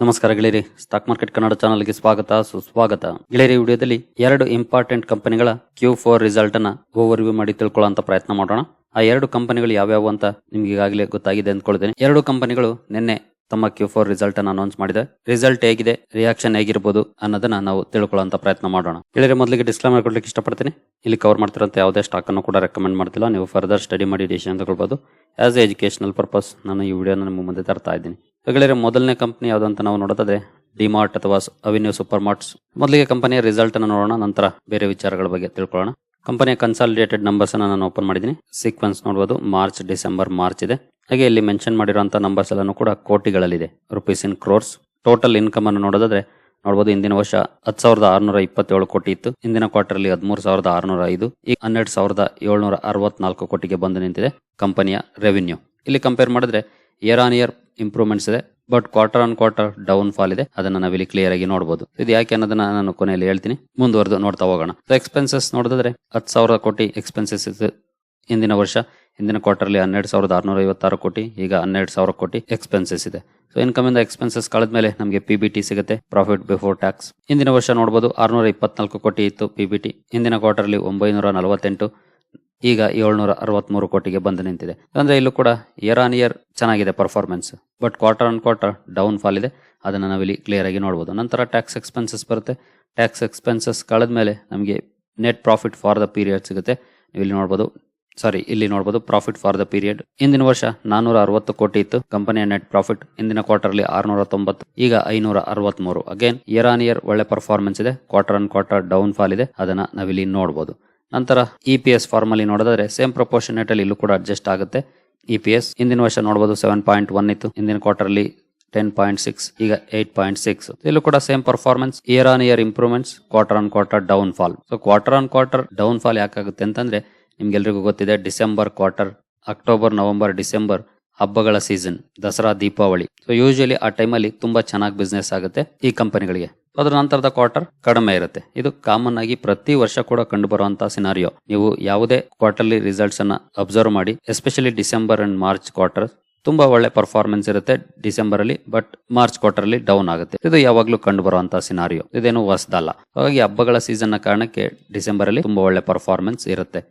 ನಮಸ್ಕಾರ ಗೆಳೆಯರಿ. Stock market Kannada ಚಾನಲ್ಗೆ ಸ್ವಾಗತ, ಸುಸ್ವಾಗತ. ಗೆಳೆಯರಿ ವಿಡಿಯೋದಲ್ಲಿ ಎರಡು ಇಂಪಾರ್ಟೆಂಟ್ ಕಂಪನಿಗಳ ಕ್ಯೂ ಫೋರ್ ರಿಸಲ್ಟ್ ಅನ್ನ ಓವರ್ ವ್ಯೂ ಮಾಡಿ ತಿಳ್ಕೊಳ್ಳೋ ಪ್ರಯತ್ನ ಮಾಡೋಣ. ಆ ಎರಡು ಕಂಪನಿಗಳು ಯಾವ್ಯಾವು ಅಂತ ನಿಮ್ಗೆ ಈಗಾಗಲೇ ಗೊತ್ತಾಗಿದೆ ಅಂದ್ಕೊಳ್ತೇನೆ. ಎರಡು ಕಂಪನಿಗಳು ನಿನ್ನೆ ತಮ್ಮ ಕ್ಯೂ ಫೋರ್ ರಿಸಲ್ಟ್ ಅನ್ನು ಅನೌನ್ಸ್ ಮಾಡಿದೆ. ರಿಸಲ್ಟ್ ಹೇಗಿದೆ? ರಿಯಾಕ್ಷನ್ ಹೇಗಿರ್ಬೋದು ಅನ್ನೋದನ್ನ ನಾವು ತಿಳ್ಕೊಳ್ಳುವಂತ ಪ್ರಯತ್ನ ಮಾಡೋಣ. ಹೇಳಿದ್ರೆ ಮೊದಲಿಗೆ ಡಿಸ್ಕ್ಲೇಮರ್ ಕೊಡ್ಲಿಕ್ಕೆ ಇಷ್ಟಪಡ್ತೀನಿ. ಇಲ್ಲಿ ಕವರ್ ಮಾಡ್ತಿರೋಂಥ ಯಾವುದೇ ಸ್ಟಾಕ್ ಅನ್ನು ಕೂಡ ರೆಕಮೆಂಡ್ ಮಾಡ್ತಿಲ್ಲ. ನೀವು ಫರ್ದರ್ ಸ್ಟಡಿ ಮಾಡಿ ಡಿಸಿಷನ್ ತಗೊಳ್ಬೋದು. ಆಸ್ ಎ ಎಜುಕೇಶನಲ್ ಪರ್ಪಸ್ ನಾನು ಈ ವಿಡಿಯೋನ ನಿಮ್ಮ ಮುಂದೆ ತರ್ತಾ ಇದ್ದೀನಿ. ಹೇಳಿದ್ರೆ ಮೊದಲನೇ ಕಂಪನಿ ಯಾವುದು ಅಂತ ನಾವು ನೋಡೋದಾದ್ರೆ ಡಿಮಾರ್ಟ್ ಅಥವಾ ಅವಿನ್ಯೂ ಸೂಪರ್ ಮಾರ್ಟ್ಸ್ ಮೊದಲಿಗೆ ಕಂಪನಿಯ ರಿಸಲ್ಟ್ ಅನ್ನು ನೋಡೋಣ, ನಂತರ ಬೇರೆ ವಿಚಾರಗಳ ಬಗ್ಗೆ ತಿಳ್ಕೊಳ್ಳೋಣ. ಕಂಪನಿಯ ಕನ್ಸಾಲಿಡೇಟೆಡ್ ನಂಬರ್ಸ್ ಅನ್ನು ನಾನು ಓಪನ್ ಮಾಡಿದ್ದೀನಿ. ಸೀಕ್ವೆನ್ಸ್ ನೋಡಬಹುದು ಮಾರ್ಚ್ ಡಿಸೆಂಬರ್ ಮಾರ್ಚ್ ಇದೆ. ಹಾಗೆ ಇಲ್ಲಿ ಮೆನ್ಷನ್ ಮಾಡಿರುವಂಥ ನಂಬರ್ಸ್ ಎಲ್ಲನೂ ಕೂಡ ಕೋಟಿಗಳಲ್ಲಿದೆ rupees in crores total income ಅನ್ನು ನೋಡೋದಾದ್ರೆ ನೋಡಬಹುದು ಇಂದಿನ ವರ್ಷ ಹತ್ತು ಸಾವಿರದ ಆರುನೂರ ಇಪ್ಪತ್ತೇಳು ಕೋಟಿ ಇತ್ತು ಇಂದಿನ ಕ್ವಾರ್ಟರ್ ಅಲ್ಲಿ ಹದಿಮೂರು ಸಾವಿರದ ಆರುನೂರ ಐದು, ಈಗ ಹನ್ನೆರಡು ಸಾವಿರದ ಏಳ್ನೂರ ಅರವತ್ನಾಲ್ಕು ಕೋಟಿಗೆ ಬಂದು ನಿಂತಿದೆ ಕಂಪನಿಯ ರೆವಿನ್ಯೂ ಇಲ್ಲಿ ಕಂಪೇರ್ ಮಾಡಿದ್ರೆ ಇಯರ್ ಆನ್ ಇಯರ್ ಇಂಪ್ರೂವ್ಮೆಂಟ್ಸ್ ಇದೆ but quarter on quarter down fall ಇದೆ. ಅದನ್ನ ನಾವಿಲ್ಲಿ ಕ್ಲಿಯರ್ ಆಗಿ ನೋಡಬಹುದು ಇದು ಯಾಕೆ ಅನ್ನೋದನ್ನ ನಾನು ಕೊನೆಯಲ್ಲಿ ಹೇಳ್ತೀನಿ, ಮುಂದುವರೆದು ನೋಡ್ತಾ ಹೋಗೋಣ. ಎಕ್ಸ್ಪೆನ್ಸಸ್ ನೋಡಿದ್ರೆ ಹತ್ತು ಸಾವಿರ ಕೋಟಿ ಎಕ್ಸ್ಪೆನ್ಸಸ್ ಇದೆ ಇಂದಿನ ವರ್ಷ ಇಂದಿನ ಕ್ವಾರ್ಟರ್ಲಿ ಹನ್ನೆರಡು ಸಾವಿರದ ಆರುನೂರ ಐವತ್ತಾರು ಕೋಟಿ, ಈಗ ಹನ್ನೆರಡು ಸಾವಿರ ಕೋಟಿ ಎಕ್ಸ್ಪೆನ್ಸಸ್ ಇದೆ. ಸೊ ಇನ್ಕಮ್ ಇಂದ ಎಕ್ಸ್ಪೆನ್ಸಸ್ ಕಳೆದ ಮೇಲೆ ನಮಗೆ ಪಿ ಬಿ ಟಿ ಸಿಗುತ್ತೆ ಪ್ರಾಫಿಟ್ ಬಿಫೋರ್ ಟ್ಯಾಕ್ಸ್ ಇಂದಿನ ವರ್ಷ ನೋಡಬಹುದು ಆರುನೂರ ಇಪ್ಪತ್ನಾಲ್ಕು ಕೋಟಿ ಇತ್ತು ಪಿ ಬಿ ಟಿ ಇಂದಿನ ಕ್ವಾರ್ಟರ್ಲಿ ಒಂಬೈನೂರ ನಲವತ್ತೆಂಟು, ಈಗ ಏಳ್ನೂರ ಅರವತ್ಮೂರು ಕೋಟಿಗೆ ಬಂದು ನಿಂತಿದೆ. ಅಂದ್ರೆ ಇಲ್ಲೂ ಕೂಡ ಇಯರ್ ಆನ್ ಇಯರ್ ಚೆನ್ನಾಗಿದೆ performance but quarter on quarter down fall ಇದೆ, ಅದನ್ನ ನಾವಿಲ್ಲಿ ಕ್ಲಿಯರ್ ಆಗಿ ನೋಡಬಹುದು ನಂತರ ಟ್ಯಾಕ್ಸ್ ಎಕ್ಸ್ಪೆನ್ಸಸ್ ಬರುತ್ತೆ. ಟ್ಯಾಕ್ಸ್ ಎಕ್ಸ್ಪೆನ್ಸಸ್ ಕಳೆದ ಮೇಲೆ ನಮಗೆ net profit for the period ಸಿಗುತ್ತೆ. ನೀವು ಇಲ್ಲಿ ನೋಡಬಹುದು ಸಾರಿ ಇಲ್ಲಿ ನೋಡಬಹುದು ಪ್ರಾಫಿಟ್ ಫಾರ್ ದ ಪೀರಿಯಡ್ ಇಂದಿನ ವರ್ಷ ನಾನೂರ ಅರವತ್ತು ಕೋಟಿ ಇತ್ತು. ಕಂಪನಿಯ ನೆಟ್ ಪ್ರಾಫಿಟ್ ಇಂದಿನ ಕ್ವಾರ್ಟರ್ಲಿ ಆರ್ನೂರ ತೊಂಬತ್ತು ಈಗ ಐನೂರ ಅರವತ್ಮೂರು ಅಗೇನ್ ಇಯರ್ ಆನ್ ಇಯರ್ ಒಳ್ಳೆ ಪರ್ಫಾರ್ಮೆನ್ಸ್ ಇದೆ. Quarter on quarter down fall ಇದೆ. ಅದನ್ನ ನಾವಿಲ್ಲಿ ನೋಡಬಹುದು ನಂತರ ಇ ಪಿ ಎಸ್ ಫಾರ್ಮಲ್ಲಿ ನೋಡಿದ್ರೆ ಸೇಮ್ ಪ್ರಪೋರ್ಷನೇಟ್ ಅಲ್ಲಿ ಇಲ್ಲೂ ಕೂಡ ಅಡ್ಜಸ್ಟ್ ಆಗುತ್ತೆ. ಇ ಪಿ ಎಸ್ ಇಂದಿನ ವರ್ಷ ನೋಡಬಹುದು ಸೆವೆನ್ ಪಾಯಿಂಟ್ ಒನ್ ಇತ್ತು. ಇಂದಿನ ಕ್ವಾರ್ಟರ್ಲಿ ಟೆನ್ ಪಾಯಿಂಟ್ ಸಿಕ್ಸ್ ಈಗ ಏಟ್ ಪಾಯಿಂಟ್ ಸಿಕ್ಸ್ ಇಲ್ಲೂ ಕೂಡ same performance year on year improvements quarter on quarter down fall so quarter on quarter down fall ಯಾಕಾಗುತ್ತೆ ಅಂತಂದ್ರೆ ನಿಮ್ಗೆಲ್ರಿಗೂ ಗೊತ್ತಿದೆ, December quarter, October, November, December ಹಬ್ಬಗಳ season, Dasara, Deepavali. So usually ಆ ಟೈಮಲ್ಲಿ ತುಂಬಾ ಚೆನ್ನಾಗಿ ಬಿಸ್ನೆಸ್ ಆಗುತ್ತೆ ಈ ಕಂಪನಿಗಳಿಗೆ. ಅದರ ನಂತರದ ಕ್ವಾರ್ಟರ್ ಕಡಿಮೆ ಇರುತ್ತೆ. ಇದು ಕಾಮನ್ ಆಗಿ ಪ್ರತಿ ವರ್ಷ ಕೂಡ ಕಂಡು ಬರುವಂತಹ ಸಿನಾರಿಯೋ ನೀವು ಯಾವುದೇ ಕ್ವಾರ್ಟರ್ಲಿ ರಿಸಲ್ಟ್ಸ್ ಅನ್ನ ಅಬ್ಸರ್ವ್ ಮಾಡಿ especially December and March quarter ತುಂಬಾ ಒಳ್ಳೆ ಪರ್ಫಾರ್ಮೆನ್ಸ್ ಇರುತ್ತೆ ಡಿಸೆಂಬರ್ ಅಲ್ಲಿ ಬಟ್ ಮಾರ್ಚ್ ಕ್ವಾರ್ಟರ್ ಅಲ್ಲಿ ಡೌನ್ ಆಗುತ್ತೆ. ಇದು ಯಾವಾಗ್ಲೂ ಕಂಡು ಬರುವಂತಹ ಸಿನಾರಿಯೋ ಇದೇನು ಹೊಸದಲ್ಲ. ಹಾಗಾಗಿ ಹಬ್ಬಗಳ ಸೀಸನ್ ಕಾರಣಕ್ಕೆ ಡಿಸೆಂಬರ್ ಅಲ್ಲಿ ತುಂಬಾ ಒಳ್ಳೆ ಪರ್ಫಾರ್ಮೆನ್ಸ್ ಇರುತ್ತೆ.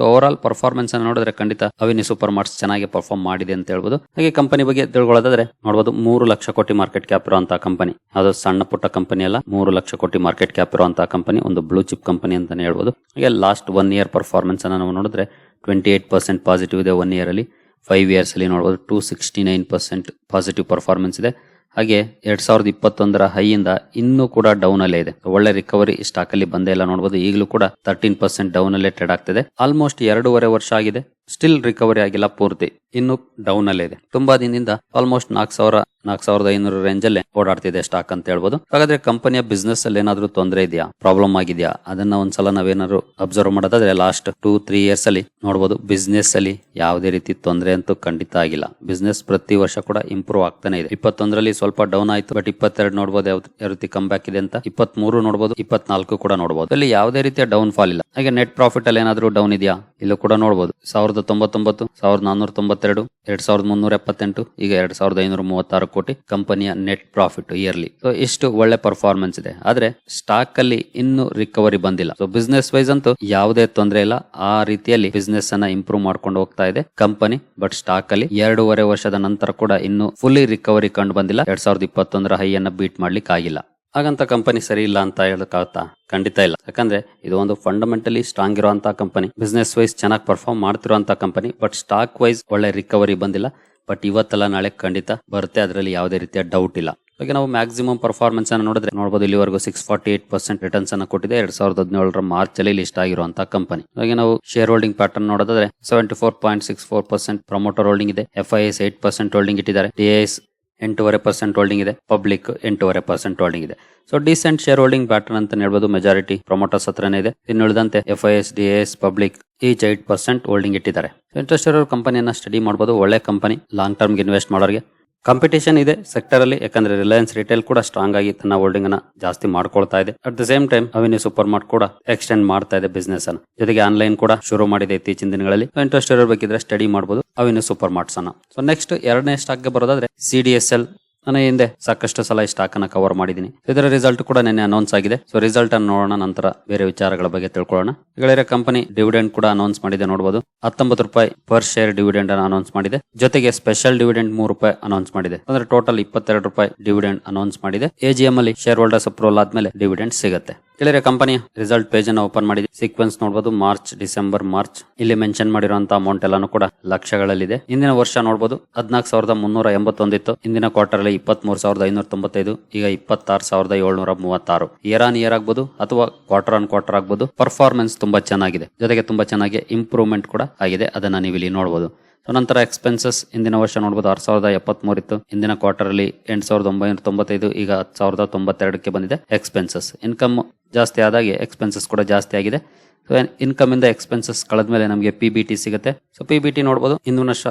ಸೊ ಓವರ್ ಆಲ್ ಪರ್ಫಾರ್ಮೆನ್ಸ್ ಅನ್ನು ನೋಡಿದ್ರೆ ಖಂಡಿತ ಅವಿನಿ ಸೂಪರ್ ಮಾರ್ಟ್ಸ್ ಚೆನ್ನಾಗಿ ಪರ್ಫಾರ್ಮ್ ಮಾಡಿದೆ ಅಂತ ಹೇಳ್ಬೋದು. ಹಾಗೆ ಕಂಪನಿ ಬಗ್ಗೆ ತಿಳ್ಕೊಳ್ಳೋದಾದ್ರೆ ನೋಡಬಹುದು ಮೂರು ಲಕ್ಷ ಕೋಟಿ ಮಾರ್ಕೆಟ್ ಕ್ಯಾಪ್ ಇರುವಂತಹ ಕಂಪನಿ ಅದು ಸಣ್ಣ ಪುಟ್ಟ ಕಂಪನಿ ಅಲ್ಲ, ಮೂರು ಲಕ್ಷ ಕೋಟಿ ಮಾರ್ಕೆಟ್ ಕ್ಯಾಪ್ ಇರುವಂತಹ ಕಂಪನಿ ಒಂದು ಬ್ಲೂ ಚಿಪ್ ಕಂಪನಿ ಅಂತಾನೆ ಹೇಳ್ಬೋದು. ಹಾಗೆ ಲಾಸ್ಟ್ ಒನ್ ಇಯರ್ ಪರ್ಫಾರ್ಮೆನ್ಸ್ ಅನ್ನು ನಾವು ನೋಡಿದ್ರೆ ಟ್ವೆಂಟಿ ಏಟ್ ಪರ್ಸೆಂಟ್ ಪಾಸಿಟಿವ್ ಇದೆ ಒನ್ ಇಯರ್ ಅಲ್ಲಿ. ಫೈವ್ ಇಯರ್ಸ್ ಅಲ್ಲಿ ನೋಡಬಹುದು two sixty nine percent positive performance ಇದೆ. ಹಾಗೆ ಎರಡ್ ಸಾವಿರದ ಇಪ್ಪತ್ತೊಂದರ ಹೈಯಿಂದ ಇನ್ನೂ ಕೂಡ ಡೌನ್ ಅಲ್ಲೇ ಇದೆ. ಒಳ್ಳೆ ರಿಕವರಿ ಸ್ಟಾಕ್ ಅಲ್ಲಿ ಬಂದೇ ಇಲ್ಲ ನೋಡಬಹುದು ಈಗಲೂ ಕೂಡ ತರ್ಟೀನ್ ಪರ್ಸೆಂಟ್ ಡೌನ್ ಅಲ್ಲೇ ಟ್ರೇಡ್ ಆಗ್ತಿದೆ. ಆಲ್ಮೋಸ್ಟ್ ಎರಡೂವರೆ ವರ್ಷ ಆಗಿದೆ. ಸ್ಟಿಲ್ ರಿಕವರಿ ಆಗಿಲ್ಲ ಪೂರ್ತಿ. ಇನ್ನು ಡೌನ್ ಅಲ್ಲೇ ಇದೆ. ತುಂಬಾ ದಿನದಿಂದ ಆಲ್ಮೋಸ್ಟ್ ನಾಲ್ಕು ಸಾವಿರ, ನಾಲ್ಕು ಸಾವಿರದ ಐನೂರು ರೇಂಜ್ ಅಲ್ಲೇ ಓಡಾಡ್ತಿದೆ ಸ್ಟಾಕ್ ಅಂತ ಹೇಳ್ಬೋದು. ಹಾಗಾದ್ರೆ ಕಂಪನಿಯ ಬಿಸ್ನೆಸ್ ಅಲ್ಲಿ ಏನಾದ್ರೂ ತೊಂದರೆ ಇದೆಯಾ? ಪ್ರಾಬ್ಲಮ್ ಆಗಿದೆಯಾ? ಅದನ್ನ ಒಂದ್ಸಲ ನಾವೇನಾದ್ರು ಅಬ್ಸರ್ವ್ ಮಾಡೋದಾದ್ರೆ ಲಾಸ್ಟ್ ಟೂ ತ್ರೀ ಇಯರ್ಸ್ ಅಲ್ಲಿ ನೋಡಬಹುದು ಬಿಸ್ನೆಸ್ ಅಲ್ಲಿ ಯಾವುದೇ ರೀತಿ ತೊಂದರೆ ಅಂತೂ ಖಂಡಿತ ಆಗಿಲ್ಲ. ಬಿಸ್ನೆಸ್ ಪ್ರತಿ ವರ್ಷ ಕೂಡ ಇಂಪ್ರೂವ್ ಆಗ್ತಾನೆ ಇದೆ. ಇಪ್ಪತ್ತೊಂದರಲ್ಲಿ ಸ್ವಲ್ಪ ಡೌನ್ ಆಯ್ತು ಬಟ್ ಇಪ್ಪತ್ತೆರಡು ನೋಡಬಹುದು ಯಾವ ರೀತಿ ಕಮ್ ಬ್ಯಾಕ್ ಇದೆ ಅಂತ. ಇಪ್ಪತ್ತ್ ಮೂರು ನೋಡಬಹುದು ಇಪ್ಪತ್ನಾಲ್ಕು ಕೂಡ ನೋಡಬಹುದು ಅಲ್ಲಿ ಯಾವುದೇ ರೀತಿಯ ಡೌನ್ ಫಾಲ್ ಇಲ್ಲ. ಹಾಗೆ ನೆಟ್ ಪ್ರಾಫಿಟ್ ಅಲ್ಲಿ ಏನಾದ್ರು ಡೌನ್ ಇದೆಯಾ? ಇಲ್ಲೂ ಕೂಡ ನೋಡಬಹುದು ಸಾವಿರದ ತೊಂಬತ್ತೊಂಬತ್ತು, ಸಾವಿರದ ನಾನ್ನೂರ ತೊಂಬತ್ತೆರಡು, ಎರಡ್ ಸಾವಿರದ ಮುನ್ನೂರ ಎಪ್ಪತ್ತೆಂಟು, ಈಗ ಎರಡ್ ಸಾವಿರದ ಐನೂರ ಮೂವತ್ತಾರು ಕೋಟಿ ಕಂಪನಿಯ ನೆಟ್ ಪ್ರಾಫಿಟ್ ಇಯರ್ಲಿ. ಸೊ ಇಷ್ಟು ಒಳ್ಳೆ ಪರ್ಫಾರ್ಮೆನ್ಸ್ ಇದೆ. ಆದ್ರೆ ಸ್ಟಾಕ್ ಅಲ್ಲಿ ಇನ್ನು ರಿಕವರಿ ಬಂದಿಲ್ಲ. ಸೊ ಬಿಸ್ನೆಸ್ ವೈಸ್ ಅಂತೂ ಯಾವುದೇ ತೊಂದರೆ ಇಲ್ಲ. ಆ ರೀತಿಯಲ್ಲಿ ಬಿಸ್ನೆಸ್ ಅನ್ನ ಇಂಪ್ರೂವ್ ಮಾಡ್ಕೊಂಡು ಹೋಗ್ತಾ ಇದೆ ಕಂಪನಿ. ಬಟ್ ಸ್ಟಾಕ್ ಅಲ್ಲಿ ಎರಡೂವರೆ ವರ್ಷದ ನಂತರ ಕೂಡ ಇನ್ನು ಫುಲ್ಲಿ ರಿಕವರಿ ಕಂಡು ಬಂದಿಲ್ಲ. ಎರಡ್ ಸಾವಿರದ ಇಪ್ಪತ್ತೊಂದರ ಹೈ ಅನ್ನ ಬೀಟ್ ಮಾಡ್ಲಿಕ್ಕೆ ಆಗಿಲ್ಲ ಹಾಗಂತ ಕಂಪನಿ ಸರಿ ಇಲ್ಲ ಅಂತ ಹೇಳಕ್ಕಾಗತ್ತಾ ಖಂಡಿತ ಇಲ್ಲ. ಯಾಕಂದ್ರೆ ಇದು ಒಂದು ಫಂಡಮೆಂಟಲಿ ಸ್ಟ್ರಾಂಗ್ ಇರುವಂತಹ ಕಂಪನಿ. ಬಿಸ್ನೆಸ್ ವೈಸ್ ಚೆನ್ನಾಗಿ ಪರ್ಫಾರ್ಮ್ ಮಾಡ್ತಿರುವಂತಹ ಕಂಪನಿ. ಬಟ್ ಸ್ಟಾಕ್ ವೈಸ್ ಒಳ್ಳೆ ರಿಕವರಿ ಬಂದಿಲ್ಲ. ಬಟ್ ಇವತ್ತೆಲ್ಲ ನಾಳೆ ಖಂಡಿತ ಬರುತ್ತೆ. ಅದರಲ್ಲಿ ಯಾವುದೇ ರೀತಿಯ ಡೌಟ್ ಇಲ್ಲ. ಹಾಗೆ ನಾವು ಮ್ಯಾಕ್ಸಿಮಮ್ ಪರ್ಫಾರ್ಮೆನ್ಸ್ ಅನ್ನು ನೋಡಿದ್ರೆ ನೋಡಬಹುದು ಇಲ್ಲಿವರೆಗೂ six forty eight percent returns ಅನ್ನು ಕೊಟ್ಟಿದೆ. ಎರಡ್ ಸಾವಿರದ ಹದಿನೇಳರ ಮಾರ್ಚ್ ಅಲ್ಲಿ ಲಿಸ್ಟ್ ಆಗಿರುವಂತಹ ಕಂಪನಿ. ಹಾಗೆ ನಾವು ಶೇರ್ ಹೋಲ್ಡಿಂಗ್ ಪ್ಯಾಟರ್ನ್ ನೋಡೋದಾದ್ರೆ seventy four point six four percent promoter holding ಇದೆ. F I S eight percent holding ಇಟ್ಟಿದ್ದಾರೆ. ಡಿ ಎಸ್ ಎಂಟೂವರೆ ಪರ್ಸೆಂಟ್ ಹೋಲ್ಡಿಂಗ್ ಇದೆ. ಪಬ್ಲಿಕ್ ಎಂಟೂವರೆ ಪರ್ಸೆಂಟ್ ಹೋಲ್ಡಿಂಗ್ ಇದೆ. So decent share holding pattern ಅಂತ ಹೇಳ್ಬೋದು. ಮೆಜಾರಿಟಿ ಪ್ರೊಮೋಟರ್ಸ್ ಹತ್ರನೇ ಇದೆ. ಇನ್ನು ಉಳಿದಂತೆ F I S D S public each eight percent holding ಇಟ್ಟಿದ್ದಾರೆ. ಇಂಟ್ರೆಸ್ಟ್ ಇರೋ ಕಂಪನಿಯನ್ನ ಸ್ಟಡಿ ಮಾಡಬಹುದು ಒಳ್ಳೆ ಕಂಪನಿ ಲಾಂಗ್ ಟರ್ಮ್ಗೆ ಇನ್ವೆಸ್ಟ್ ಮಾಡೋರಿಗೆ. ಕಾಂಪಿಟೇಷನ್ ಇದೆ ಸೆಕ್ಟರ್ ಅಲ್ಲಿ, ಯಾಕಂದ್ರೆ ರಿಲಯನ್ಸ್ ರಿಟೇಲ್ ಕೂಡ ಸ್ಟ್ರಾಂಗ್ ಆಗಿ ತನ್ನ ಹೋಲ್ಡಿಂಗ್ ಅನ್ನ ಜಾಸ್ತಿ ಮಾಡ್ಕೊಳ್ತಾ ಇದೆ. At the same time Avenue Super Mart ಕೂಡ ಎಕ್ಸ್ಟೆಂಡ್ ಮಾಡ್ತಾ ಇದೆ ಬಿಸ್ನೆಸ್ ಅನ್ನ. ಜೊತೆಗೆ ಆನ್ಲೈನ್ ಕೂಡ ಶುರು ಮಾಡಿದೆ ಇತ್ತೀಚಿನ ದಿನಗಳಲ್ಲಿ. ಇಂಟ್ರೆಸ್ಟ್ ಇರಬೇಕಿದ್ರೆ ಸ್ಟಡಿ ಮಾಡಬಹುದು ಅವೆನ್ಯೂ ಸೂಪರ್ ಮಾರ್ಟ್ಸ್ ಅನ್ನ. ಸೊ ನೆಕ್ಸ್ಟ್ ಎರಡನೇ ಸ್ಟಾಕ್ಗೆ ಬರೋದಾದ್ರೆ ಸಿ ಎಲ್ ನಾನು ಹಿಂದೆ ಸಾಕಷ್ಟು ಸಲ ಈ ಸ್ಟಾಕ್ ಅನ್ನ ಕವರ್ ಮಾಡಿದ್ದೀನಿ. ಇದರ ರಿಸಲ್ಟ್ ಕೂಡ ನಿನ್ನೆ ಅನೌನ್ಸ್ ಆಗಿದೆ. ಸೊ ರಿಸಲ್ಟ್ ಅನ್ನು ನೋಡೋಣ, ನಂತರ ಬೇರೆ ವಿಚಾರಗಳ ಬಗ್ಗೆ ತಿಳ್ಕೊಳ್ಳೋಣ. ಗೆಳೆಯರ ಕಂಪನಿ ಡಿವಿಡೆಂಡ್ ಕೂಡ ಅನೌನ್ಸ್ ಮಾಡಿದೆ ನೋಡಬಹುದು ಹತ್ತೊಂಬತ್ತು ರೂಪಾಯಿ ಪರ್ ಶೇರ್ ಡಿವಿಡೆಂಡ್ ಅನ್ನು ಅನೌನ್ಸ್ ಮಾಡಿದೆ. ಜೊತೆಗೆ ಸ್ಪೆಷಲ್ ಡಿವಿಡೆಂಡ್ ಮೂರು ರೂಪಾಯಿ ಅನೌನ್ಸ್ ಮಾಡಿದೆ. ಅಂದ್ರೆ ಟೋಟಲ್ ಇಪ್ಪತ್ತೆರಡು ರೂಪಾಯಿ ಡಿವಿಡೆಂಡ್ ಅನೌನ್ಸ್ ಮಾಡಿದೆ. ಎಜಿಎಂ ಅಲ್ಲಿ ಶೇರ್ ಹೋಲ್ಡರ್ಸ್ ಅಪ್ರೂವಲ್ ಆದ್ಮೇಲೆ ಡಿವಿಡೆಂಡ್ ಸಿಗುತ್ತೆ. ಗೆಳೆಯರ ಕಂಪನಿ ರಿಸಲ್ಟ್ ಪೇಜ್ ಅನ್ನು ಓಪನ್ ಮಾಡಿದೆ. ಸೀಕ್ವೆನ್ಸ್ ನೋಡಬಹುದು ಮಾರ್ಚ್, ಡಿಸೆಂಬರ್, ಮಾರ್ಚ್. ಇಲ್ಲಿ ಮೆನ್ಷನ್ ಮಾಡಿರುವಂತಹ ಅಮೌಂಟ್ ಎಲ್ಲಾನು ಕೂಡ ಲಕ್ಷಗಳಲ್ಲಿದೆ. ಇಂದಿನ ವರ್ಷ ನೋಡಬಹುದು ಹದಿನಾಲ್ಕು ಸಾವಿರದ ಮುನ್ನೂರ ಎಂಬತ್ತೊಂದಿತ್ತು ಇಂದಿನ ಕ್ವಾರ್ಟರ್ ಅಲ್ಲಿ ಇಪ್ಪತ್ತ್ ಸಾವಿರದ ಐನೂರ ತೊಂಬತ್ತೈದು, ಈಗ ಇಪ್ಪತ್ತಾರು ಸಾವಿರದ ಏಳ್ನೂರ ಮೂವತ್ತಾರು. ಇಯರ್ ಆನ್ ಇಯರ್ ಆಗ್ಬೋದು, ಅಥವಾ ಕ್ವಾರ್ಟರ್ ಆನ್ ಕ್ವಾರ್ಟರ್ ಆಗ್ಬೋದು ಪರ್ಫಾರ್ಮೆನ್ಸ್ ತುಂಬಾ ಚೆನ್ನಾಗಿದೆ. ಜೊತೆಗೆ ತುಂಬಾ ಚೆನ್ನಾಗಿ ಇಂಪ್ರೂವ್ಮೆಂಟ್ ಕೂಡ ಆಗಿದೆ, ಅದನ್ನ ನೀವು ಇಲ್ಲಿ ನೋಡಬಹುದು ನಂತರ ಎಕ್ಸ್ಪೆನ್ಸಸ್ ಇಂದಿನ ವರ್ಷ ನೋಡಬಹುದು ಆರು ಸಾವಿರದ ಎಪ್ಪತ್ಮೂರು ಇತ್ತು. ಇಂದಿನ ಕ್ವಾರ್ಟರ್ ಅಲ್ಲಿ ಎಂಟು ಸಾವಿರದ ಒಂಬೈನೂರ ತೊಂಬತ್ತೈದು, ಈಗ ಹತ್ತು ಸಾವಿರದ ತೊಂಬತ್ತೆರಡಕ್ಕೆ ಬಂದಿದೆ. ಎಕ್ಸ್ಪೆನ್ಸಸ್ ಇನ್ಕಮ್ ಜಾಸ್ತಿ ಆದಾಗೆ ಎಕ್ಸ್ಪೆನ್ಸಸ್ ಕೂಡ ಜಾಸ್ತಿ ಆಗಿದೆ. ಸೊ ಇನ್ಕಮ್ ಇಂದ ಎಕ್ಸ್ಪೆನ್ಸಸ್ ಕಳೆದ್ಮೇಲೆ ನಮಗೆ ಪಿ ಬಿ ಟಿ ಸಿಗುತ್ತೆ. ಸೊ ಪಿ ಬಿ ಟಿ ನೋಡಬಹುದು ಹಿಂದಿನ ವರ್ಷ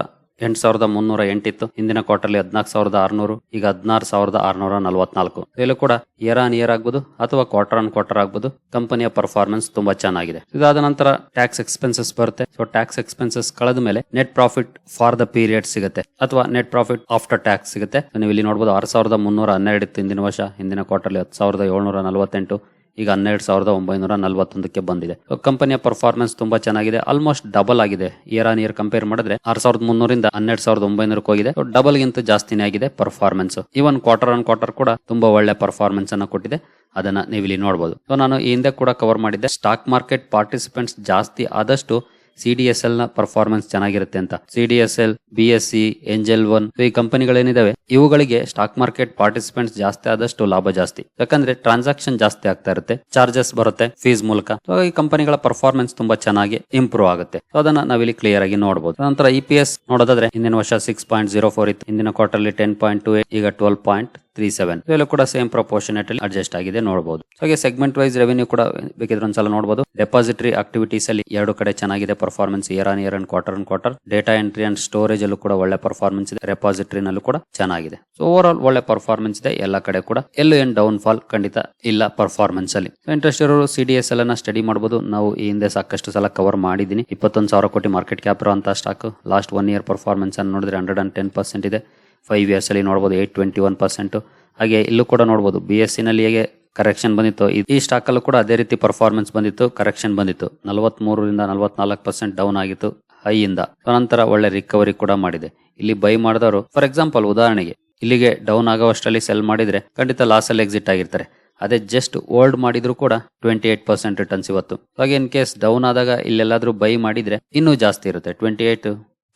ಎಂಟು ಸಾವಿರದ ಮುನ್ನೂರ ಎಂಟಿತ್ತು ಹಿಂದಿನ ಕ್ವಾರ್ಟರ್ಲಿ ಹದಿನಾಲ್ಕು ಸಾವಿರದ ಆರ್ನೂರು, ಈಗ ಹದಿನಾರು ಸಾವಿರದ ಆರುನೂರ ನಲವತ್ನಾಲ್ಕು. ಇಲ್ಲೂ ಕೂಡ ಇಯರ್ ಆನ್ ಇಯರ್ ಆಗ್ಬೋದು, ಅಥವಾ ಕ್ವಾರ್ಟರ್ ಆನ್ ಕ್ವಾರ್ಟರ್ ಆಗ್ಬೋದು. ಕಂಪನಿಯ ಪರ್ಫಾರ್ಮೆನ್ಸ್ ತುಂಬಾ ಚೆನ್ನಾಗಿದೆ. ಇದಾದ ನಂತರ ಟ್ಯಾಕ್ಸ್ ಎಕ್ಸ್ಪೆನ್ಸಸ್ ಬರುತ್ತೆ. ಸೊ ಟ್ಯಾಕ್ಸ್ ಎಕ್ಸ್ಪೆನ್ಸಸ್ ಕಳೆದ ಮೇಲೆ net profit for the period ಸಿಗುತ್ತೆ, ಅಥವಾ ನೆಟ್ ಪ್ರಾಫಿಟ್ ಆಫ್ಟರ್ ಟ್ಯಾಕ್ಸ್ ಸಿಗುತ್ತೆ. ನೀವು ಇಲ್ಲಿ ನೋಡಬಹುದು ಆರು ಸಾವಿರದ ಮುನ್ನೂರ ಹನ್ನೆರಡು ಇತ್ತು ಹಿಂದಿನ ವರ್ಷ. ಹಿಂದಿನ ಕ್ವಾರ್ಟರ್ಲಿ ಹತ್ತು ಸಾವಿರದ ಏಳ್ನೂರ ನಲವತ್ತೆಂಟು. ಈಗ ಹನ್ನೆರಡು ಸಾವಿರದ ಒಂಬೈನೂರ ನಲವತ್ತೊಂದಕ್ಕೆ ಬಂದಿದೆ. ಕಂಪನಿಯ ಪರ್ಫಾರ್ಮೆನ್ಸ್ ತುಂಬಾ ಚೆನ್ನಾಗಿದೆ. ಆಲ್ಮೋಸ್ಟ್ ಡಬಲ್ ಆಗಿದೆ. ಇಯರ್ ಆನ್ ಇಯರ್ ಕಂಪೇರ್ ಮಾಡಿದ್ರೆ ಆರ್ ಸಾವಿರದ ಮುನ್ನೂರಿಂದ ಹನ್ನೆರಡು ಸಾವಿರದ ಒಂಬೈನೂರಕ್ಕೆ ಹೋಗಿದೆ. ಡಬಲ್ ಗಿಂತ ಜಾಸ್ತಿನೇ ಆಗಿದೆ performance even quarter on quarter ಕೂಡ ತುಂಬಾ ಒಳ್ಳೆ ಪರ್ಫಾರ್ಮೆನ್ಸ್ ಅನ್ನ ಕೊಟ್ಟಿದೆ. ಅದನ್ನ ನೀವು ಇಲ್ಲಿ ನೋಡಬಹುದು ನಾನು ಈ ಹಿಂದೆ ಕೂಡ ಕವರ್ ಮಾಡಿದ್ದೆ. ಸ್ಟಾಕ್ ಮಾರ್ಕೆಟ್ ಪಾರ್ಟಿಸಿಪೆಂಟ್ಸ್ ಜಾಸ್ತಿ ಆದಷ್ಟು ಸಿ ಡಿ ಎಸ್ ಎಲ್ನ ಪರ್ಫಾರ್ಮೆನ್ಸ್ ಚೆನ್ನಾಗಿರುತ್ತೆ ಅಂತ. C D S L B S C Angel One ಈ ಕಂಪನಿಗಳೇನಿದಾವೆ, ಇವುಗಳಿಗೆ ಸ್ಟಾಕ್ ಮಾರ್ಕೆಟ್ ಪಾರ್ಟಿಸಿಪೆಂಟ್ಸ್ ಜಾಸ್ತಿ ಆದಷ್ಟು ಲಾಭ ಜಾಸ್ತಿ. ಯಾಕಂದ್ರೆ ಟ್ರಾನ್ಸಾಕ್ಷನ್ ಜಾಸ್ತಿ ಆಗ್ತಾ ಇರುತ್ತೆ ಚಾರ್ಜಸ್ ಬರುತ್ತೆ ಫೀಸ್ ಮೂಲಕ. ಈ ಕಂಪನಿಗಳ ಪರ್ಫಾರ್ಮೆನ್ಸ್ ತುಂಬಾ ಚೆನ್ನಾಗಿ ಇಂಪ್ರೂವ್ ಆಗುತ್ತೆ. ಅದನ್ನ ನಾವಿಲ್ಲಿ ಕ್ಲಿಯರ್ ಆಗಿ ನೋಡಬಹುದು ನಂತರ ಇ ಪಿ ಎಸ್ ನೋಡೋದಾದ್ರೆ, ಹಿಂದಿನ ವರ್ಷ ಸಿಕ್ಸ್ ಪಾಯಿಂಟ್ ಜೀರೋ ಫೋರ್ ಇತ್ತು, ಹಿಂದಿನ ಕ್ವಾರ್ಟರ್ಲಿ ಟೆನ್ ಪಾಯಿಂಟ್ ಟು ಈಗ ಟ್ವೆಲ್ ಪಾಯಿಂಟ್ ತ್ರೀ ಸೆವೆನ್ ಇವೆಲ್ಲ ಕೂಡ ಸೇಮ್ ಪ್ರಪೋರ್ಷನೇಟ್ ಅಲ್ಲಿ ಅಡ್ಜಸ್ಟ್ ಆಗಿದೆ ನೋಡಬಹುದು ಹಾಗೆ ಸೆಗ್ಮೆಂಟ್ ವೈಸ್ ರೆವೆನ್ಯೂ ಕೂಡ ಬೇಕಿದ್ರೆ ಒಂದ್ಸಲ ನೋಡಬಹುದು ಡೆಪಾಸಿಟರಿ ಆಕ್ಟಿವಿಟೀಸ್ ಅಲ್ಲಿ ಎರಡು ಕಡೆ ಚೆನ್ನಾಗಿದೆ performance year on year and quarter and quarter data entry and storage ಅಲ್ಲೂ ಕೂಡ ಒಳ್ಳೆ ಪರ್ಫಾರ್ಮೆನ್ಸ್ ಇದೆ. ರೆಪಾಸಿಟರಿ ನಲ್ಲೂ ಕೂಡ ಚೆನ್ನಾಗಿದೆ. ಸೊ ಓವರ್ ಆಲ್ ಒಳ್ಳೆ ಪರ್ಫಾರ್ಮೆನ್ಸ್ ಇದೆ, ಎಲ್ಲ ಕಡೆ ಕೂಡ. ಎಲ್ಲೂ ಏನ್ ಡೌನ್ ಫಾಲ್ ಖಂಡಿತ ಇಲ್ಲ ಪರ್ಫಾರ್ಮೆನ್ಸ್ ಅಲ್ಲಿ. ಇಂಟ್ರೆಸ್ಟ್ ಇರೋರು ಸಿ ಡಿ ಎಸ್ ಎಲ್ ಅನ್ನ ಸ್ಟಡಿ ಮಾಡಬಹುದು ನಾವು ಈ ಹಿಂದೆ ಸಾಕಷ್ಟು ಸಲ ಕವರ್ ಮಾಡಿದೀನಿ ಇಪ್ಪತ್ತೊಂದು ಸಾವಿರ ಕೋಟಿ ಮಾರ್ಕೆಟ್ ಕ್ಯಾಪ್ ಇರುವಂತಹ stock last one year performance ಅನ್ನು ನೋಡಿದ್ರೆ ಹಂಡ್ರೆಡ್ ಅಂಡ್ ಟೆನ್ ಪರ್ಸೆಂಟ್ ಇದೆ. ಫೈವ್ ಇಯರ್ಸ್ ಅಲ್ಲಿ ನೋಡಬಹುದು ಏಟ್ ಟ್ವೆಂಟಿ ಒನ್ ಪರ್ಸೆಂಟ್ ಹಾಗೆ ಇಲ್ಲೂ ಕೂಡ ನೋಡಬಹುದು ಬಿ ಎಸ್ ಸಿನಲ್ಲಿ ಹೇಗೆ ಕರೆಕ್ಷನ್ ಬಂದಿತ್ತು, ಈ- ಸ್ಟಾಕ್ ಅಲ್ಲೂ ಕೂಡ ಅದೇ ರೀತಿ ಪರ್ಫಾರ್ಮೆನ್ಸ್ ಬಂದಿತ್ತು ಕರೆಕ್ಷನ್ ಬಂದಿತ್ತು. ನಲವತ್ ಮೂರರಿಂದ ನಲವತ್ನಾಲ್ಕು ಪರ್ಸೆಂಟ್ ಡೌನ್ ಆಗಿತ್ತು ಹೈ ಇಂದ. ನಂತರ ಒಳ್ಳೆ ರಿಕವರಿ ಕೂಡ ಮಾಡಿದೆ. ಇಲ್ಲಿ ಬೈ ಮಾಡಿದವರು ಫಾರ್ ಎಕ್ಸಾಂಪಲ್ ಉದಾಹರಣೆಗೆ, ಇಲ್ಲಿಗೆ ಡೌನ್ ಆಗೋವಷ್ಟರಲ್ಲಿ ಸೆಲ್ ಮಾಡಿದ್ರೆ ಖಂಡಿತ ಲಾಸ್ ಅಲ್ಲಿ ಎಕ್ಸಿಟ್ ಆಗಿರ್ತಾರೆ. ಅದೇ ಜಸ್ಟ್ ಓಲ್ಡ್ ಮಾಡಿದ್ರು ಕೂಡ ಟ್ವೆಂಟಿ ಏಟ್ ಪರ್ಸೆಂಟ್ ರಿಟರ್ನ್ಸ್ ಇವತ್ತು. ಹಾಗೆ ಇನ್ ಕೇಸ್ ಡೌನ್ ಆದಾಗ ಇಲ್ಲೆಲ್ಲಾದ್ರೂ ಬೈ ಮಾಡಿದ್ರೆ ಇನ್ನೂ ಜಾಸ್ತಿ ಇರುತ್ತೆ twenty eight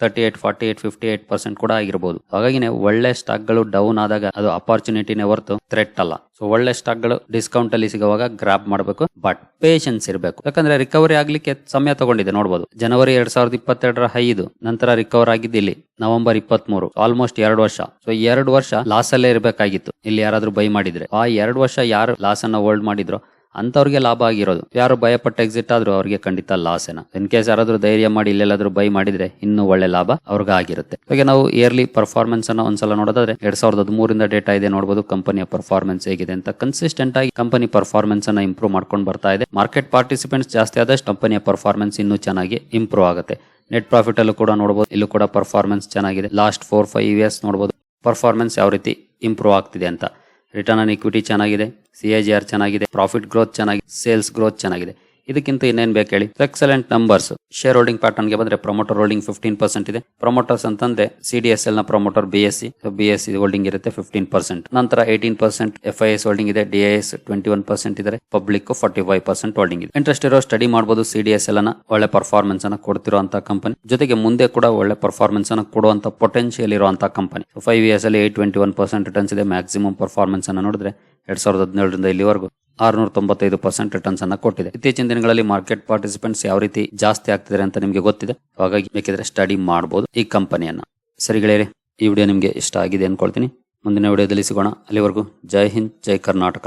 thirty eight forty eight fifty eight percent ಕೂಡ ಆಗಿರಬಹುದು ಹಾಗಾಗಿನೇ ಒಳ್ಳೆ ಸ್ಟಾಕ್ಗಳು ಡೌನ್ ಆದಾಗ ಅದು ಅಪಾರ್ಚುನಿಟಿನೇ ಹೊರತು ಥ್ರೆಟ್ ಅಲ್ಲ. ಸೊ ಒಳ್ಳೆ ಸ್ಟಾಕ್ಗಳು ಡಿಸ್ಕೌಂಟ್ ಅಲ್ಲಿ ಸಿಗುವಾಗ ಗ್ರಾಪ್ ಮಾಡಬೇಕು ಬಟ್ ಪೇಷನ್ಸ್ ಇರಬೇಕು. ಯಾಕಂದ್ರೆ ರಿಕವರಿ ಆಗ್ಲಿಕ್ಕೆ ಸಮಯ ತಗೊಂಡಿದೆ ನೋಡಬಹುದು ಜನವರಿ ಎರಡ್ ಸಾವಿರದ ಇಪ್ಪತ್ತೆರಡರ ಐದು ನಂತರ ರಿಕವರ್ ಆಗಿದ್ದು ಇಲ್ಲಿ ನವೆಂಬರ್ ಇಪ್ಪತ್ತ್ ಮೂರು ಆಲ್ಮೋಸ್ಟ್ ಎರಡು ವರ್ಷ. ಸೊ ಎರಡು ವರ್ಷ ಲಾಸ್ ಅಲ್ಲೇ ಇರಬೇಕಾಗಿತ್ತು. ಇಲ್ಲಿ ಯಾರಾದ್ರೂ ಬೈ ಮಾಡಿದ್ರೆ. ಆ ಎರಡು ವರ್ಷ ಯಾರು ಲಾಸ್ ಅನ್ನ ಹೋಲ್ಡ್ ಮಾಡಿದ್ರು ಅಂತವ್ರಿಗೆ ಲಾಭ ಆಗಿರೋದು. ಯಾರು ಭಯಪಟ್ಟು ಎಕ್ಸಿಟ್ ಆದ್ರೂ ಅವ್ರಿಗೆ ಖಂಡಿತ ಲಾಸ್ ಏನ. ಇನ್ ಕೇಸ್ ಯಾರಾದ್ರೂ ಧೈರ್ಯ ಮಾಡಿ ಇಲ್ಲೆಲ್ಲಾದ್ರೂ ಬೈ ಮಾಡಿದ್ರೆ ಇನ್ನೂ ಒಳ್ಳೆ ಲಾಭ ಅವ್ರಿಗೆ ಆಗಿರುತ್ತೆ ಹಾಗೆ ನಾವು ಇಯರ್ಲಿ ಪರ್ಫಾರ್ಮೆನ್ಸ್ ಅನ್ನ ಒಂದ್ಸಲ ನೋಡೋದಾದ್ರೆ ಎರಡ್ ಸಾವಿರದ ಹದಿಮೂರಿಂದ ಡೇಟಾ ಇದೆ ನೋಡಬಹುದು ಕಂಪನಿಯ ಪರ್ಫಾರ್ಮೆನ್ಸ್ ಹೇಗಿದೆ ಅಂತ. ಕನ್ಸಿಸ್ಟೆಂಟ್ ಆಗಿ ಕಂಪನಿ ಪರ್ಫಾರ್ಮೆನ್ಸ್ ಅನ್ನ ಇಂಪ್ರೂವ್ ಮಾಡ್ಕೊಂಡು ಬರ್ತಾ ಇದೆ. ಮಾರ್ಕೆಟ್ ಪಾರ್ಟಿಸಿಪೆಂಟ್ಸ್ ಜಾಸ್ತಿ ಆದಷ್ಟು ಕಂಪನಿಯ ಪರ್ಫಾರ್ಮೆನ್ಸ್ ಇನ್ನೂ ಚೆನ್ನಾಗಿ ಇಂಪ್ರೂವ್ ಆಗುತ್ತೆ. ನೆಟ್ ಪ್ರಾಫಿಟ್ ಅಲ್ಲೂ ಕೂಡ ನೋಡಬಹುದು ಇಲ್ಲೂ ಕೂಡ ಪರ್ಫಾರ್ಮೆನ್ಸ್ ಚೆನ್ನಾಗಿದೆ. ಲಾಸ್ಟ್ ಫೋರ್ ಫೈವ್ ಇಯರ್ಸ್ ನೋಡಬಹುದು ಪರ್ಫಾರ್ಮೆನ್ಸ್ ಯಾವ ರೀತಿ ಇಂಪ್ರೂವ್ ಆಗ್ತಿದೆ ಅಂತ. ರಿಟರ್ನ್ ಆನ್ ಇಕ್ವಿಟಿ ಚೆನ್ನಾಗಿದೆ. ಸಿ ಐ ಜಿ ಆರ್ ಚೆನ್ನಾಗಿದೆ. ಪ್ರಾಫಿಟ್ ಗ್ರೋತ್ ಚೆನ್ನಾಗಿದೆ. ಸೇಲ್ಸ್ ಗ್ರೋತ್ ಚೆನ್ನಾಗಿದೆ. ಇದಕ್ಕಿಂತ ಇನ್ನೇನ್ ಬೇಕು ಹೇಳಿ? ಎಕ್ಸಲೆಂಟ್ ನಂಬರ್ಸ್ ಶೇರ್ ಹೋಲ್ಡಿಂಗ್ ಪ್ಯಾಟರ್ನ್ಗೆ ಬಂದ್ರೆ ಪ್ರಮೋಟರ್ ಹೋಲ್ಡಿಂಗ್ ಫಿಫ್ಟೀನ್ ಪರ್ಸೆಂಟ್ ಇದೆ. ಪ್ರಮೋಟರ್ಸ್ ಅಂತಂದ್ರೆ C D S ಎಲ್ನ promoter B S C B S C holding ಇರುತ್ತೆ ಫಿಫ್ಟೀನ್ ಪರ್ಸೆಂಟ್ ನಂತರ eighteen percent F I S holding ಇದೆ. D S twenty one percent ಇದೆ public forty five percent holding ಇದೆ. Interest ಇರೋ study ಮಾಡಬಹುದು C D S L ಅನ್ನ. ಒಳ್ಳೆ performance ಅನ್ನ ಕೊಡ್ತಿರುವಂತಹ ಕಂಪನಿ ಜೊತೆಗೆ ಮುಂದೆ ಕೂಡ ಒಳ್ಳೆ ಪರ್ಫಾರ್ಮೆನ್ಸ್ ಅನ್ನ ಕೊಡುವಂತ ಪೊಟೆನ್ಶಿಯಲ್ ಇರುವಂತಹ ಕಂಪನಿ ಫೈವ್ ಇಯರ್ಸ್ ಅಲ್ಲಿ eight twenty one percent returns ಇದೆ. ಮ್ಯಾಕ್ಸಿಮಮ್ ಪರ್ಫಾರ್ಮೆನ್ಸ್ ಅನ್ನ ನೋಡಿದ್ರೆ ಎರಡ್ ಸಾವಿರದ ಹದಿನೇಳರಿಂದ ಇಲ್ಲಿವರೆಗೂ ಆರ್ನೂರ ತೊಂಬತ್ತೈದು ಪರ್ಸೆಂಟ್ ರಿಟರ್ನ್ಸ್ ಅನ್ನ ಕೊಟ್ಟಿದೆ. ಇತ್ತೀಚಿನ ದಿನಗಳಲ್ಲಿ ಮಾರ್ಕೆಟ್ ಪಾರ್ಟಿಸಿಪೆಂಟ್ಸ್ ಯಾವ ರೀತಿ ಜಾಸ್ತಿ ಆಗ್ತಿದ್ದಾರೆ ಅಂತ ನಿಮಗೆ ಗೊತ್ತಿದೆ? ಹಾಗಾಗಿ ಬೇಕಿದ್ರೆ ಸ್ಟಡಿ ಮಾಡಬಹುದು ಈ ಕಂಪನಿಯನ್ನ ಸರಿ ಗೆಳೆಯರೆ, ಈ ವಿಡಿಯೋ ನಿಮಗೆ ಇಷ್ಟ ಆಗಿದೆ ಅನ್ಕೊಳ್ತೀನಿ. ಮುಂದಿನ ವಿಡಿಯೋದಲ್ಲಿ ಸಿಗೋಣ. ಅಲ್ಲಿವರೆಗೂ ಜೈ ಹಿಂದ್, ಜೈ ಕರ್ನಾಟಕ.